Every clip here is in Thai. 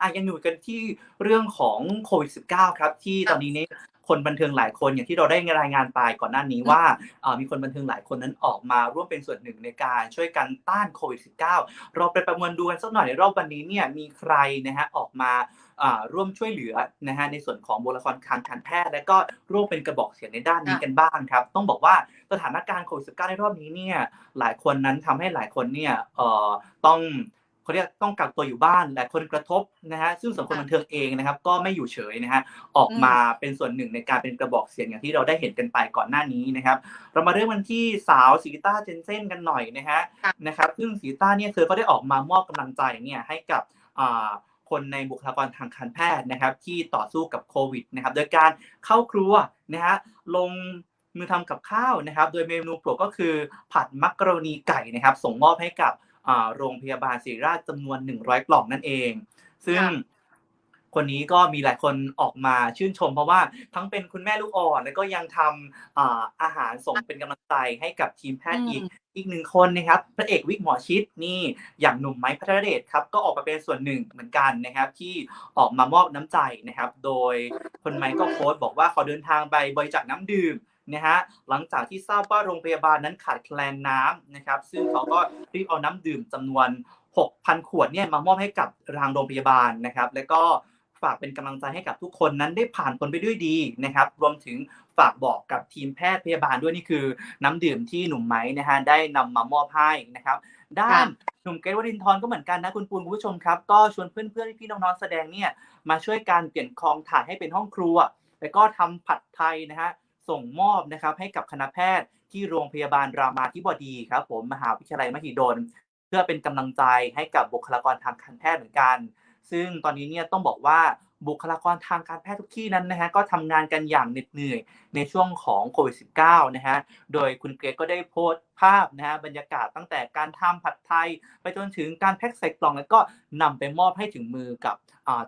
อะยังอยู่กันที่เรื่องของโควิด -19 ครับ ที่ตอนนี้เนี่ยคนบันเทิงหลายคนอย่างที่เราได้รายงานไปก่อนหน้านี้ว่าเอ่อมีคนบันเทิงหลายคนนั้นออกมาร่วมเป็นส่วนหนึ่งในการช่วยกันต้านโควิด -19 เราไปประมวลดูกันสักหน่อยในรอบวันนี้เนี่ยมีใครนะฮะออกมาอ่าร่วมช่วยเหลือนะฮะในส่วนของบุคลากรทางการแพทย์ และก็ร่วมเป็นกระบอกเสียงในด้านนี้กันบ้างครับ ต้องบอกว่าสถานการณ์โควิด -19 ในรอบนี้เนี่ยหลายคนนั้นทำให้หลายคนเนี่ยเอ่อต้อง เขาเรียกต้องกักตัวอยู่บ้านหลายคนกระทบนะฮะซึ่งสังคมบันเทิงเองนะครับ ก็ไม่อยู่เฉยนะฮะออกมาเป็นส่วนหนึ่งในการเป็นกระบอกเสียงอย่างที่เราได้เห็นกันไปก่อนหน้านี้นะครับ เรามาเริ่มกันที่สาวสีต้าเจนเซ่นกันหน่อยนะฮะค่ะนะครับซึ่งสีต้าเนี่ยเธอก็ได้ออกมามอบกำลังใจเนี่ยให้กับอ่าคนในบุคลากรทางการแพทย์นะครับ ที่ต่อสู้กับโควิดนะครับ โดยการเข้าครัวนะฮะลงมือทำกับข้าวนะครับ โดยเมนูโปรดก็คือผัดมักกะโรนีไก่นะครับ ส่งมอบให้กับอ่า โรงพยาบาลศิริราชจำนวน 100 กล่องนั่นเอง ซึ่งค่ะคนนี้ก็มีหลายคนออกมาชื่นชม เพราะว่าทั้งเป็นคุณแม่ลูกอ่อน แล้วก็ยังทำอ่าอาหารส่งเป็นกำลังใจให้กับทีมแพทย์อีกอีกหนึ่งคนนะครับพระเอกวิกหมอชิดนี่อย่างหนุ่มไม้พัทรเดชครับก็ออกมาเป็นส่วนหนึ่งเหมือนกันนะครับ ที่ออกมามอบน้ำใจนะครับ โดยคนไม้ก็โพสต์บอกว่าขอเดินทางไปบริจาคน้ำดื่ม นะฮะหลังจากที่ทราบว่าโรงพยาบาลนั้นขาดแคลนน้ำนะครับ ซึ่งเขาก็รีบเอาน้ำดื่มจำนวน 6,000 ขวดเนี่ยมามอบให้กับทางโรงพยาบาลนะครับ แล้วก็ฝากเป็นกำลังใจให้กับทุกคนนั้นได้ผ่านพ้นไปด้วยดีนะครับ รวมถึงฝากบอกกับทีมแพทย์พยาบาลด้วยนี่คือ น้ำดื่มที่หนุ่มไม้นะฮะได้นำมามอบให้นะครับ ด้านหนุ่มเกรทวรินทร์ก็เหมือนกันนะคุณปูนคุณผู้ชมครับก็ชวนเพื่อนๆพี่ๆน้องๆแสดงเนี่ยมาช่วยการเปลี่ยนคลองถ่ายให้เป็นห้องครัว แล้วก็ทำผัดไทยนะฮะ ส่งมอบนะครับให้กับคณะแพทย์ที่โรงพยาบาลรามาธิบดีครับ ผมมหาวิทยาลัยมหิดล เพื่อเป็นกำลังใจให้กับบุคลากรทางการแพทย์เหมือนกัน ซึ่งตอนนี้เนี่ยต้องบอกว่าบุคลากรทางการแพทย์ทุกที่นั้นนะฮะก็ทำงานกันอย่างเหน็ดเหนื่อยในช่วงของโควิด -19 นะฮะโดยคุณเกรกก็ได้โพสต์ภาพนะฮะบรรยากาศตั้งแต่การทำผัดไทย ไปจนถึงการแพ็คใส่กล่องแล้วก็นำไปมอบให้ถึงมือกับ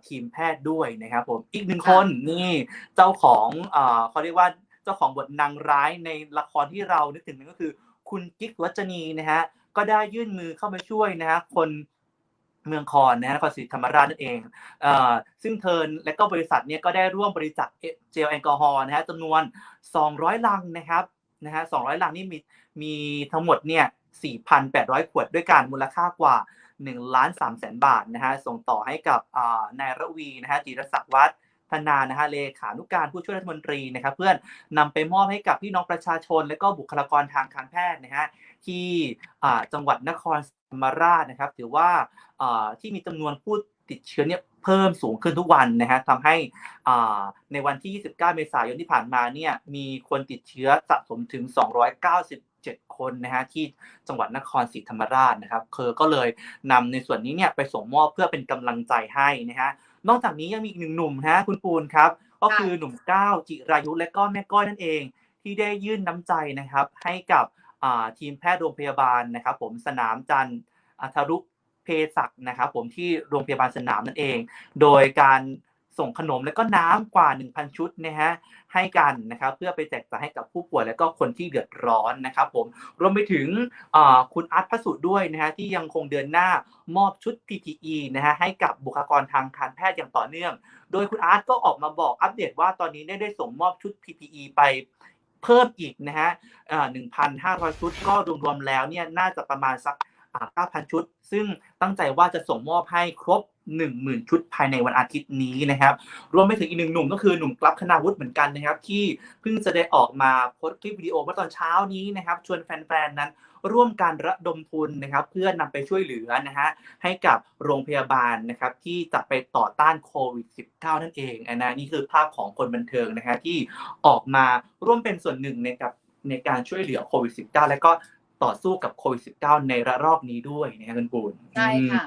ทีมแพทย์ด้วยนะครับผมอีกหนึ่งคนนี่เจ้าของอ่าเขาเรียกว่า จ้าของบทนางร้ายในละครที่เรานึกถึงนั่นก็คือ คุณกิ๊กวัจนีนะฮะก็ได้ยื่นมือเข้ามาช่วยนะฮะคนเมืองคอนนะฮะนครศรีธรรมราชนั่นเองเอ่อซึ่งเธอและก็บริษัทเนี่ยก็ได้ร่วมบริจาคเจลแอลกอฮอล์นะฮะจำนวน 200 ลังนะครับนะฮะ200 ลังนี่มีมีทั้งหมดเนี่ย 4,800 ขวดด้วยกันมูลค่ากว่า1ล้าน3แสนบาทนะฮะส่งต่อให้กับนายระวีนะฮะจิรศักดิ์วัฒ ธนานะฮะเลขานุการผู้ช่วยรัฐมนตรีนะครับ เพื่อนนำไปมอบให้กับพี่น้องประชาชน และก็บุคลากรทางการแพทย์นะฮะที่จังหวัดนครศรีธรรมราชนะครับ ถือว่าที่มีจำนวนผู้ติดเชื้อเนี่ยเพิ่มสูงขึ้นทุกวันนะฮะทำให้ในวันที่ 29 เมษายนที่ผ่านมาเนี่ยมีคนติดเชื้อสะสมถึง 297 คนนะฮะที่จังหวัดนครศรีธรรมราชนะครับเคอก็เลยนำในส่วนนี้เนี่ยไปส่งมอบเพื่อเป็นกำลังใจให้นะฮะ นอกจากนี้ยังมีอีกหนึ่งหนุ่มนะฮะคุณปูนครับ ก็คือหนุ่มก้าวจิรายุและก็แม่ก้อยนั่นเอง ที่ได้ยื่นน้ำใจนะครับ ให้กับอ่าทีมแพทย์โรงพยาบาลนะครับ ผมสนามจันทร์อัธรุปเภสักนะครับ ผมที่โรงพยาบาลสนามนั่นเอง โดยการ ส่งขนมและก็น้ำกว่า 1,000 ชุดนะฮะให้กันนะครับเพื่อไปแจกจ่ายให้กับผู้ป่วยและก็คนที่เดือดร้อนนะครับผมรวมไปถึงคุณอาร์ตพระสุดด้วยนะฮะที่ยังคงเดินหน้ามอบชุด PPE นะฮะให้กับบุคลากรทางการแพทย์อย่างต่อเนื่อง โดยคุณอาร์ตก็ออกมาบอกอัปเดตว่าตอนนี้ได้ได้ส่งมอบชุด PPE ไปเพิ่มอีกนะฮะอ่า1,500ชุดก็รวมๆแล้วเนี่ยน่าจะประมาณสักอ่า9,000ชุด ซึ่งตั้งใจว่าจะส่งมอบให้ครบ 10,000 ชุดภายในวันอาทิตย์นี้นะครับ รวมไปถึงอีกหนึ่งหนุ่มก็คือหนุ่มกลับคณาวุฒิเหมือนกันนะครับ ที่เพิ่งจะได้ออกมาโพสต์คลิปวิดีโอเมื่อตอนเช้านี้นะครับ ชวนแฟนๆนั้นร่วมการระดมทุนนะครับ เพื่อนำไปช่วยเหลือนะฮะให้กับโรงพยาบาลนะครับ ที่จะไปต่อต้านโควิด -19 นั่นเองอันนะนี่คือภาพของคนบันเทิงนะฮะที่ออกมาร่วมเป็นส่วนหนึ่งในกับในการช่วยเหลือโควิด -19 และก็ต่อสู้กับโควิด -19 ในระลอกนี้ด้วยนะฮะคุณปูนใช่ค่ะ